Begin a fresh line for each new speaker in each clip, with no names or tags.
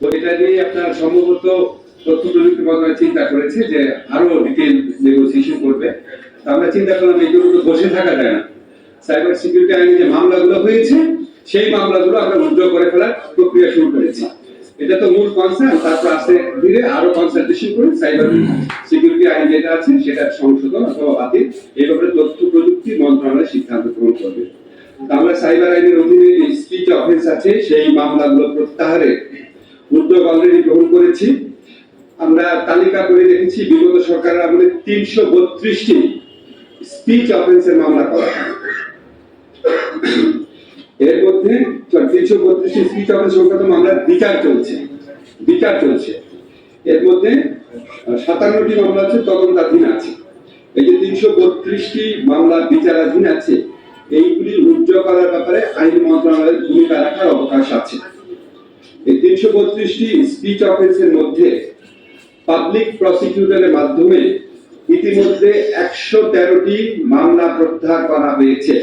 তো এটা নিয়ে আপনার সম্ভবত তথ্য প্রযুক্তি মন্ত্রণালয় চিন্তা করেছে যে আরও ডিটেল নেগোসিয়েশন করবে। আমরা চিন্তা করলাম এইগুলো তো বসে থাকা যায় না। সাইবার সিকিউরিটি আইনে যে মামলাগুলো হয়েছে, সেই মামলাগুলো আমরা উদ্যোগ করে ফেলার প্রক্রিয়া শুরু করেছি। এটা তো মূল কনসার্ন তারপর আস্তে ধীরে আরও কনসালটেশন করে সাইবার সিকিউরিটি আইন যেটা আছে, সেটা সংশোধন অথবা বাতিল, এই ব্যাপারে তথ্য প্রযুক্তি মন্ত্রণালয় সিদ্ধান্ত গ্রহণ করবে। আমরা সাইবার আইনের অধীনে স্পিচ অফেন্স আছে, সেই মামলাগুলো প্রত্যাহারে উদ্যোগ অলরেডি গ্রহণ করেছি। আমরা তালিকা করে দেখেছি বিগত সরকারের আমলে তিনশো বত্রিশটি স্পিচ অফেন্সের মামলা করা। এর মধ্যে তিনশো বত্রিশটি স্পিচ অফেন্স সংক্রান্ত মামলার বিচার চলছে বিচার চলছে। এর মধ্যে সাতান্নটি মামলা আছে, তদন্তাধীন আছে। এই যে তিনশো বত্রিশটি মামলা বিচারাধীন আছে এইগুলি রুজু করার ব্যাপারে আইন মন্ত্রণালয়ের ভূমিকা রাখার অবকাশ আছে। এই তিনশো বত্রিশটি স্পিচ অফেন্সের মধ্যে পাবলিক প্রসিকিউটরের মাধ্যমে ইতিমধ্যে একশো তেরোটি মামলা প্রত্যাহার করা হয়েছে।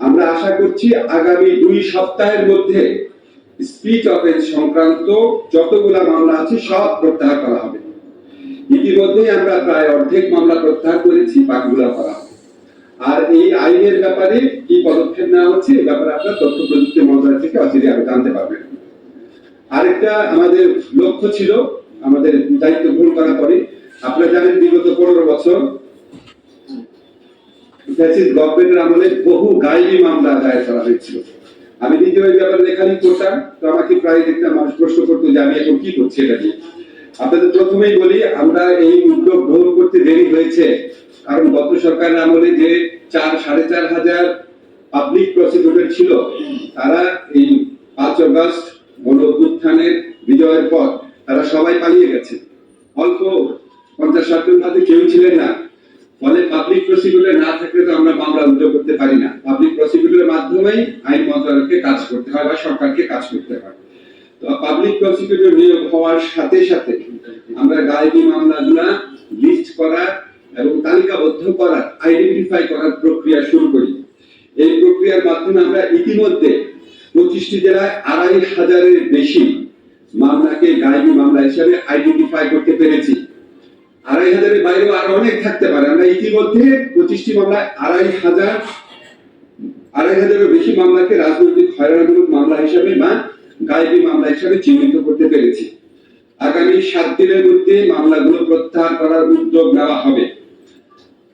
আমরা আশা করছি আগামী দুই সপ্তাহের মধ্যে স্পিচ অফেন্স সংক্রান্ত যতগুলা মামলা আছে সব প্রত্যাহার করা হবে। ইতিমধ্যে আমরা প্রায় অর্ধেক মামলা প্রত্যাহার করেছি, বাকিগুলা করা আর এই আইনের ব্যাপারে কি পদক্ষেপ নেওয়া হচ্ছে এই ব্যাপারে আপনার তথ্য প্রযুক্তি মন্ত্রণালয় থেকে অচিরে আরও জানতে পারবেন আরেকটা আমাদের লক্ষ্য ছিল, আমাদের দায়িত্ব গ্রহণ করার পরে। আপনারা জানেন বিগত পনেরো বছর গভর্নমেন্টের আমলে বহু গায়েবী মামলা দায়ের করা হয়েছিল। আমি নিজে ওই ব্যাপারে লেখালেখি করতাম, তো আমাকে প্রায় দেখতাম মানুষ প্রশ্ন করতো যে আমি এখন কি করছি এটা নিয়ে। আপনাদের প্রথমেই বলি, আমরা এই উদ্যোগ গ্রহণ করতে দেরি হয়েছে, কারণ গত সরকারের আমলে যে চার, সাড়ে চার হাজার পাবলিক প্রসিকিউটর ছিল, তারা এই পাঁচ অগস্ট গণ অভ্যুত্থানের বিজয়ের পর তারা সবাই পালিয়ে গেছে। অল্প পঞ্চাশ ষাট জন হাতে কেউ ছিলেন না। ফলে পাবলিক প্রসিকিউটর না থাকলে তো আমরা মামলা রুজু করতে পারি না। পাবলিক প্রসিকিউটরের মাধ্যমেই আইন মন্ত্রণালয়কে কাজ করতে হয় বা সরকারকে কাজ করতে হয়। তো পাবলিক প্রসিকিউটর নিয়োগ হওয়ার সাথে সাথে আমরা গায়েবী লিস্ট করা এবং তালিকাবদ্ধ করার আইডেন্টিফাই করার প্রক্রিয়া শুরু করি। এই প্রক্রিয়ার মাধ্যমে আমরা ইতিমধ্যে পঁচিশটি জেলায় আড়াই হাজারের বেশি মামলাকে গায়েবী মামলা হিসাবে আইডেন্টিফাই করতে পেরেছি। আড়াই হাজারের বাইরেও আরও অনেক থাকতে পারে। আমরা ইতিমধ্যে পঁচিশটি মামলায় আড়াই হাজার, আড়াই হাজারের বেশি মামলাকে রাজনৈতিক হয়রানিমূলক মামলা হিসাবে বা গায়েবী মামলা হিসাবে চিহ্নিত করতে পেরেছি। আগামী সাত দিনের মধ্যে মামলাগুলো প্রত্যাহার করার উদ্যোগ নেওয়া হবে।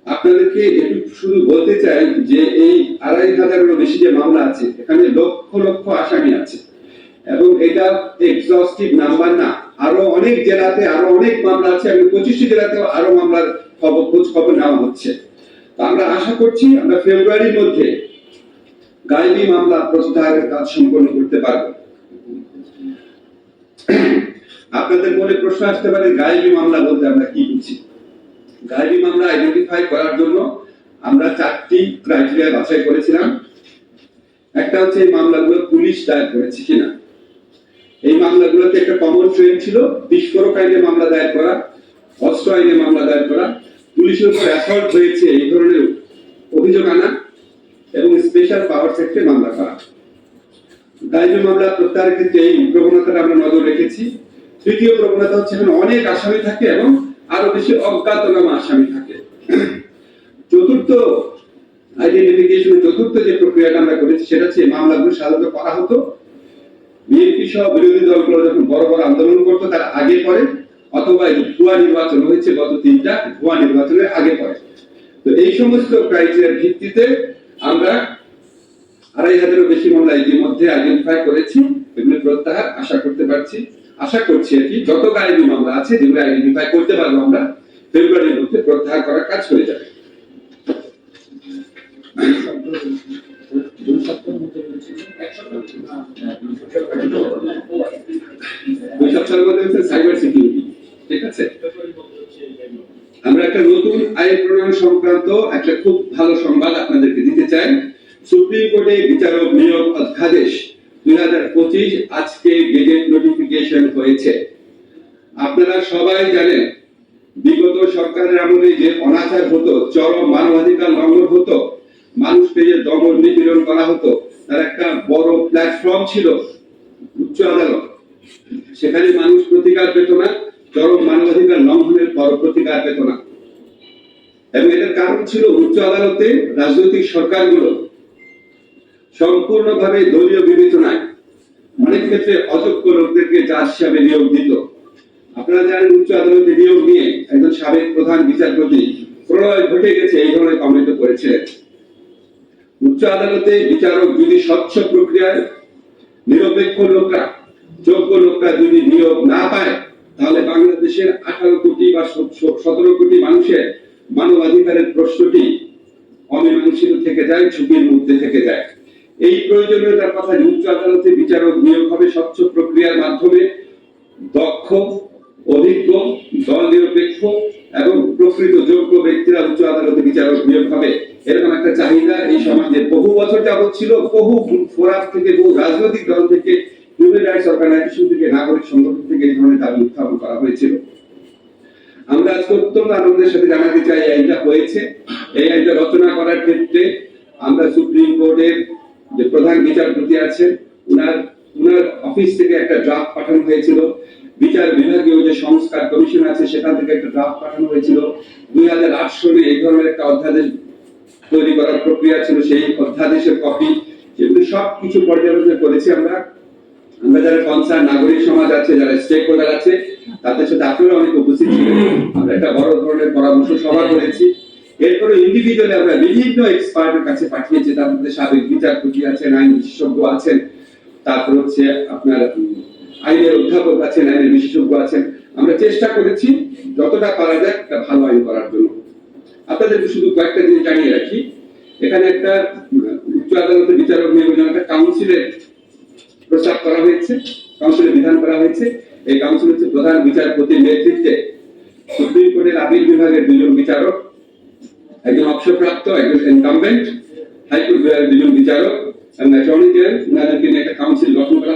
আপনাদেরকে একটু শুধু বলতে চাই যে এই আড়াই হাজারেরও বেশি যে মামলা আছে, এখানে লক্ষ লক্ষ আসামি আছে। এবং এটা এক্সস্টিভ নাম্বার না। আরও অনেক জেলাতে, আরও অনেক মামলা আছে এবং পঁচিশটি জেলাতেও আরও মামলার খবর খোঁজ খবর নেওয়া হচ্ছে। আমরা আশা করছি আমরা ফেব্রুয়ারির মধ্যে গায়েবী মামলা প্রত্যাহারের কাজ সম্পন্ন করতে পারব। আপনাদের মনে প্রশ্ন আসতে পারে গায়েবী মামলা বলতে আমরা কি বুঝি? গায়েবী মামলা আইডেন্টিফাই করার জন্য আমরা চারটি ক্রাইটেরিয়া বাছাই করেছিলাম। একটা হচ্ছে এই মামলাগুলো পুলিশ দায়ের করেছে কিনা। এই মামলাগুলোতে একটা কমন ট্রেন্ড ছিল, বিস্ফোরক আইনে মামলা দায়ের করা, অস্ত্র আইনে মামলা দায়ের করা। পুলিশের উপর অ্যাসল্ট হয়েছে এই ধরনের অভিযোগ আনা এবং স্পেশাল পাওয়ার সেক্টরে মামলা করা। গাইবী মামলা প্রত্যাহারের ক্ষেত্রে এই প্রবণতাটা আমরা নজর রেখেছি। তৃতীয় প্রবণতা হচ্ছে এখানে অনেক আসামি থাকে এবং আরও বেশি অজ্ঞাতনামা আসামি থাকে। চতুর্থ আইডেন্টিফিকেশনের চতুর্থ যে প্রক্রিয়াটা আমরা করেছি, সেটা হচ্ছে মামলাগুলো সাধারণত করা হতো বিএনপি সহ বিরোধী দলগুলো যখন বড় বড় আন্দোলন করতো, তার আগে পরে অথবা ভুয়া নির্বাচন হয়েছে গত তিনটা, ভুয়া নির্বাচনের আগে পরে তো এই সমস্ত ক্রাইটেরিয়ার ভিত্তিতে আমরা আড়াই হাজারেরও বেশি মামলা ইতিমধ্যে আইডেন্টিফাই করেছি, এগুলো প্রত্যাহার আশা করতে পারছি। আশা করছি আর কি, যত গায়েবী মামলা আছে, যেগুলো আইডেন্টিফাই করতে পারব আমরা ফেব্রুয়ারির মধ্যে প্রত্যাহার করার কাজ করে যাবে। দুই সপ্তাহের মধ্যে হচ্ছে সাইবার সিকিউরিটি ঠিক আছে আমরা একটা নতুন আইন প্রণয়ন সংক্রান্ত একটা খুব ভালো সংবাদ আপনাদেরকে দিতে চাই। সুপ্রিম কোর্টে বিচারক নিয়োগ অধ্যাদেশ দুই হাজার পঁচিশ আজকে গেজেট নোটিফিকেশন হয়েছে। আপনারা সবাই জানেন বিগত সরকারের আমলে যে অনাচার হতো, চরম মানবাধিকার লঙ্ঘন হতো মানুষকে যে দমন নিপীড়ন করা হতো, তার একটা বড় প্ল্যাটফর্ম ছিল উচ্চ আদালত। সেখানে মানুষ প্রতিকার পেত না, চরম মানবাধিকার লঙ্ঘনের পর প্রতিকার পেত না। এবং এটার কারণ ছিল উচ্চ আদালতে রাজনৈতিক সরকারগুলো সম্পূর্ণভাবে দলীয় বিবেচনায় অনেক ক্ষেত্রে অযোগ্য লোকদেরকে জাজ হিসাবে নিয়োগ দিত। আপনারা জানেন উচ্চ আদালতে নিয়োগ নিয়ে একজন সাবেক প্রধান বিচারপতি প্রলয় ঘটে গেছে, এই ধরনের কমেন্ট করেছিলেন। উচ্চ আদালতে বিচারক যদি স্বচ্ছ প্রক্রিয়ায় নিরপেক্ষ লোকরা, যোগ্য লোকরা যদি নিয়োগ না পায়, তাহলে বাংলাদেশের আঠারো কোটি বা সতেরো কোটি মানুষের মানবাধিকারের প্রশ্নটি অমীমাংসিত থেকে যায়, ঝুঁকির মধ্যে থেকে যায়। এই প্রয়োজনীয়তার কথা উচ্চ আদালতে বিচারক নিয়োগ হবে স্বচ্ছ প্রক্রিয়ার মাধ্যমে। দক্ষ অভিজ্ঞ দল এবং প্রকৃত যোগ্য ব্যক্তিরা উচ্চ আদালতে বিচারক নিয়োগ হবে এরকম একটা চাহিদা এই সমাজে বহু বছর যাবৎ ছিল, বহু ফোরাম থেকে, বহু রাজনৈতিক দল থেকে হিউম্যান রাইটস অর্গানাইজেশন থেকে, নাগরিক সংগঠন থেকে এই ধরনের দাবি উত্থাপন করা হয়েছিল। আমরা আজকে অত্যন্ত আনন্দের সাথে জানাতে চাই, এই আইনটা হয়েছে। এই আইনটা রচনা করার ক্ষেত্রে আমরা সুপ্রিম কোর্টের যে প্রধান বিচারপতি আছেন, উনার উনার অফিস থেকে একটা ড্রাফট পাঠানো হয়েছিল। বিচার বিভাগীয় যে সংস্কার কমিশন আছে, সেখান থেকে একটা ড্রাফট পাঠানো হয়েছিল। দুই হাজার আট সালে এই ধরনের একটা অধ্যাদেশ তৈরি করার প্রক্রিয়া ছিল, সেই অধ্যাদেশের কপি যেগুলো সব কিছু পর্যালোচনা করেছি আমরা আমরা যারা কনসার্ন নাগরিক সমাজ আছে, যারা স্টেক হোল্ডার আছে, তাদের সাথে আপনারা অনেক উপস্থিত ছিলেন। আমরা একটা বড় ধরনের পরামর্শ সভা করেছি। এরপরে ইন্ডিভিজুয়ালি আমরা বিভিন্ন এক্সপার্টের কাছে পাঠিয়েছি, তার মধ্যে সাবেক বিচারপতি আছেন, আইন বিশেষজ্ঞ আছেন। তারপর হচ্ছে আপনার আইনের অধ্যাপক আছেন, আইনের বিশেষজ্ঞ আছেন। আমরা চেষ্টা করেছি যতটা পারা যায় একটা ভালো আইন করার জন্য। আপনাদেরকে শুধু কয়েকটা জিনিস জানিয়ে রাখি। এখানে একটা, উচ্চ আদালতের বিচারক নিয়োগের একটা কাউন্সিলের প্রস্তাব করা হয়েছে, কাউন্সিলের বিধান করা হয়েছে। এই কাউন্সিল হচ্ছে প্রধান বিচারপতির নেতৃত্বে। সুপ্রিম কোর্টের আপিল বিভাগের দুজন বিচারক, একজন অবসরপ্রাপ্ত, একজন ইনকামবেন্ট হাইকোর্ট বিভাগের দুজন বিচারক এবং অ্যাটর্নি জেনারেল একটা কাউন্সিল গঠন করা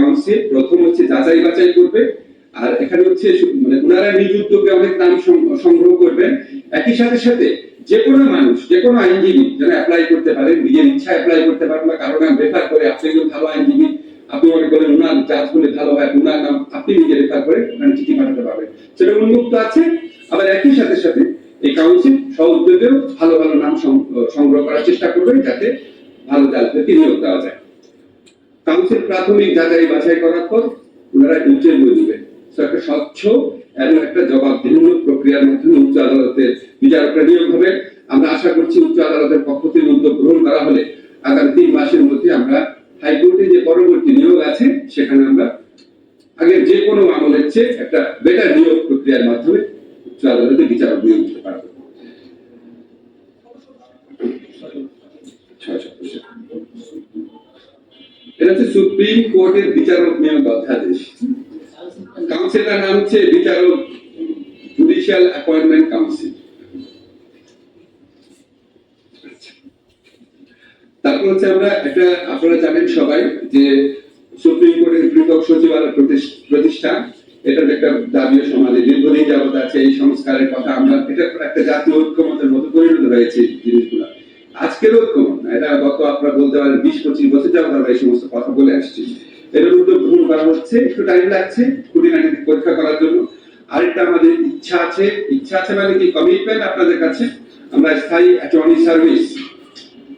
কাউন্সিল প্রথম হচ্ছে যাচাই বাছাই করবে, আর এখানে হচ্ছে মানে উনারা নিজ উদ্যোগে অনেক নাম সংগ্রহ করবেন একই সাথে সাথে যে কোনো মানুষ, যে কোনো আইনজীবী যেন অ্যাপ্লাই করতে পারেন নিজের ইচ্ছা অ্যাপ্লাই করতে পারেন বা কারও নাম রেফার করে, আপনি একজন ভালো আইনজীবী, আপনি মনে করেন উনার জাজ বলে ভালো হয়, উনার নাম আপনি নিজে রেফার করে ওখানে চিঠি পাঠাতে পারবেন। সেটা উন্মুক্ত আছে, আবার একই সাথে সাথে এই কাউন্সিল সহযোগেও ভালো ভালো নাম সংগ্রহ করার চেষ্টা করবেন যাতে ভালো জাজদেরকে নিয়োগ দেওয়া যায়। কাউন্সিল প্রাথমিক যাচাই বাছাই করার পর ওনারা ইন্টারভিউ দিবেন স্বচ্ছ এবং একটা প্রক্রিয়ার মাধ্যমে উচ্চ আদালতের বিচারকরা নিয়োগ হবে। আমরা আশা করছি উচ্চ আদালতের পক্ষ থেকে উদ্যোগ গ্রহণ করা হলে আগামী তিন মাসের মধ্যে আমরা হাইকোর্টে যে পরবর্তী নিয়োগ আছে, সেখানে আমরা আগে যে কোনো আমলের চেয়ে একটা বেটার নিয়োগ প্রক্রিয়ার মাধ্যমে উচ্চ আদালতে বিচারক নিয়োগ দিতে পারব ছয় সদস্য। এটা হচ্ছে সুপ্রিম কোর্টের বিচারক নিয়োগ অধ্যাদেশ কাউন্সিলটার নাম হচ্ছে বিচারক জুডিশিয়াল অ্যাপয়েন্টমেন্ট কাউন্সিল তারপর হচ্ছে আমরা একটা, আপনারা জানেন সবাই যে সুপ্রিম কোর্টের পৃথক সচিবালয় প্রতিষ- প্রতিষ্ঠা এটা একটা দাবিও সমাজে দীর্ঘদিন যাবত আছে এই সংস্কারের কথা। আমরা এটা একটা জাতীয় ঐক্যমতের মতো পরিণত হয়েছে জিনিসগুলো। ঐক্যমত না এটা গত আপনারা বলতে পারেন বিশ, পঁচিশ বছর যাবত আমরা এই সমস্ত কথা বলে আসছি। এটার উদ্যোগ গ্রহণ করা হচ্ছে, একটু টাইম লাগছে খুঁটিনাটি পরীক্ষা করার জন্য। আরেকটা আমাদের ইচ্ছা আছে ইচ্ছা আছে মানে কি? কমিটমেন্ট আপনাদের কাছে। আমরা স্থায়ী অ্যাটর্নি সার্ভিস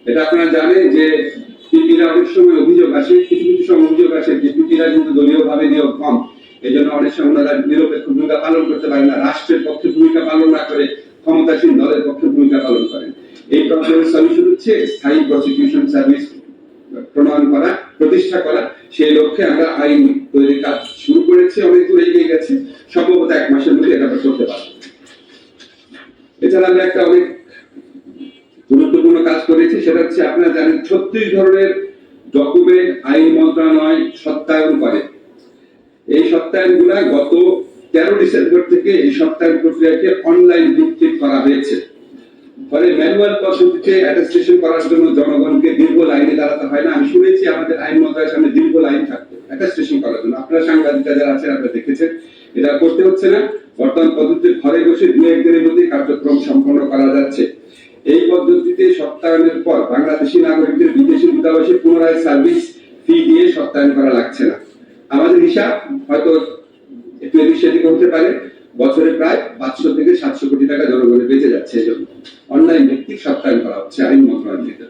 এটা আপনারা জানেন যে পিপিরা অনেক সময় অভিযোগ আসে, কিছু কিছু সময় অভিযোগ আসে যে পিপিরা কিন্তু দলীয় ভাবে নিয়োগ কম। এই জন্য অনেক সময় ওনারা নিরপেক্ষ ভূমিকা পালন করতে পারে না, রাষ্ট্রের পক্ষে ভূমিকা পালন না করে ক্ষমতাসীন দলের পক্ষে ভূমিকা পালন করেন এই প্রবলেমের সলিউশন হচ্ছে স্থায়ী প্রসিকিউশন সার্ভিস প্রণয়ন করা প্রতিষ্ঠা করা সেই তৈরির কাজ শুরু করেছি, অনেক দূর এগিয়ে গেছে। সম্ভবত এক মাসের মধ্যে এটা করতে পারব। এছাড়া আমরা একটা অনেক গুরুত্বপূর্ণ কাজ করেছি, সেটা হচ্ছে আপনারা জানেন, ছত্রিশ ধরনের ডকুমেন্ট আইন মন্ত্রণালয় সত্যায়ন করে। এই সত্যায়নগুলা গত তেরো ডিসেম্বর থেকে এই সত্যায়ন প্রক্রিয়াকে অনলাইন ভিত্তিক করা হয়েছে। ফলে ম্যানুয়াল পদ্ধতিতে অ্যাটাস্টেশন করার জন্য জনগণকে দীর্ঘ লাইনে দাঁড়াতে হয় না। আমি শুনেছি আমাদের আইন মন্ত্রণালয়ের সামনে দীর্ঘ লাইন থাকতো অ্যাটাস্টেশন করার জন্য। আপনারা সাংবাদিকরা যারা আছেন, আপনারা দেখেছেন। এটা করতে হচ্ছে না। বর্তমান পদ্ধতির ঘরে বসে দু একদিনের মধ্যে কার্যক্রম সম্পন্ন করা যাচ্ছে। এই পদ্ধতিতে সত্যায়নের পর বাংলাদেশি নাগরিকদের বিদেশি দূতাবাসে পুনরায় সার্ভিস ফি দিয়ে সত্যায়ন করা লাগছে না। আমাদের হিসাব হয়তো একটু এদিক সেদিক হতে পারে বছরে প্রায় পাঁচশো থেকে সাতশো কোটি টাকা জনগণের বেঁচে যাচ্ছে এই জন্য অনলাইন ভিত্তিক সপ্তাহে করা হচ্ছে আইন মন্ত্রণালয় থেকে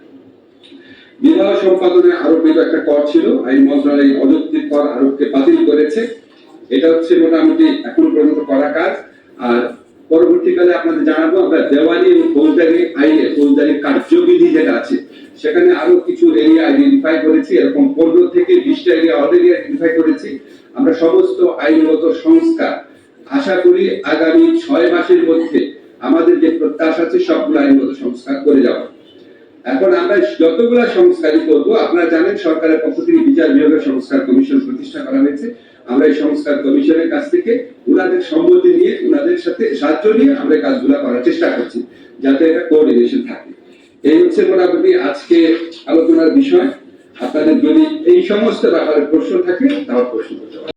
বিবাহ সম্পাদনে আরোপিত একটা কর ছিল, আইন মন্ত্রণালয় অযৌক্তিক কর আরোপকে বাতিল করেছে। এটা হচ্ছে মোটামুটি এখন পর্যন্ত করা কাজ। আর পরবর্তীকালে আপনাদের জানাব, আমরা দেওয়ানি এবং ফৌজদারি আইনে ফৌজদারি কার্যবিধি যেটা আছে, সেখানে আরও কিছু এরিয়া আইডেন্টিফাই করেছি। এরকম পনেরো থেকে বিশটা এরিয়া অলরেডি আইডেন্টিফাই করেছি। আমরা সমস্ত আইনগত সংস্কার আশা করি আগামী ছয় মাসের মধ্যে আমাদের যে প্রত্যাশা আছে, সবগুলো আইনগত সংস্কার করে যাব। এখন আমরা যতগুলা সংস্কারই করব, আপনারা জানেন সরকারের পক্ষ থেকে বিচার বিভাগের সংস্কার কমিশন প্রতিষ্ঠা করা হয়েছে। আমরা এই সংস্কার কমিশনের কাছ থেকে ওনাদের সম্মতি নিয়ে ওনাদের সাথে সাহায্য নিয়ে আমরা কাজগুলো করার চেষ্টা করছি, যাতে এটা কোঅর্ডিনেশন থাকে। এই হচ্ছে মোটামুটি আজকে আলোচনার বিষয়। আপনাদের যদি এই সমস্ত ব্যাপারে প্রশ্ন থাকে, তাহলে প্রশ্ন করতে পারেন।